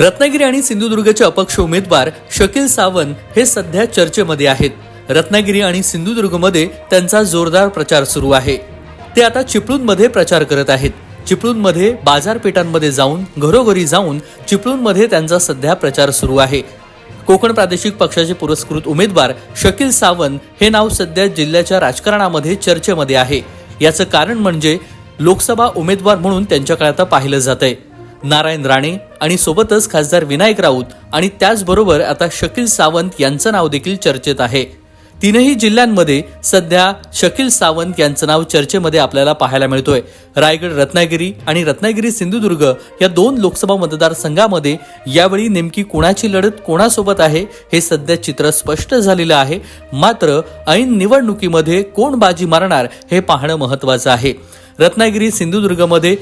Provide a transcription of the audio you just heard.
रत्नागिरी आणि सिंधुदुर्गचे अपक्ष उमेदवार शकील सावंत हे सध्या चर्चेमध्ये आहेत. रत्नागिरी आणि सिंधुदुर्गमध्ये त्यांचा जोरदार प्रचार सुरू आहे. ते आता चिपळूणमध्ये प्रचार करत आहेत. चिपळूणमध्ये बाजारपेठांमध्ये जाऊन घरोघरी जाऊन चिपळूणमध्ये त्यांचा सध्या प्रचार सुरू आहे. कोकण प्रादेशिक पक्षाचे पुरस्कृत उमेदवार शकील सावंत हे नाव सध्या जिल्ह्याच्या राजकारणामध्ये चर्चेमध्ये आहे. याचं कारण म्हणजे लोकसभा उमेदवार म्हणून त्यांच्याकडे आता पाहिलं जात आहे नारायण राणे आणि सोबतच खासदार विनायक राऊत आणि त्याचबरोबर आता शकील सावंत यांचं नाव देखील चर्चेत आहे. तीनही जिल्ह्यांमध्ये सध्या शकील सावंत यांचं नाव चर्चेमध्ये आपल्याला पाहायला मिळतोय. रायगड रत्नागिरी आणि रत्नागिरी सिंधुदुर्ग या दोन लोकसभा मतदारसंघामध्ये यावेळी नेमकी कोणाची लढत कोणासोबत आहे हे सध्या चित्र स्पष्ट झालेलं आहे. मात्र ऐन निवडणुकीमध्ये कोण बाजी मारणार हे पाहणं महत्वाचं आहे. रत्नागिरी सिंधुदुर्गमध्ये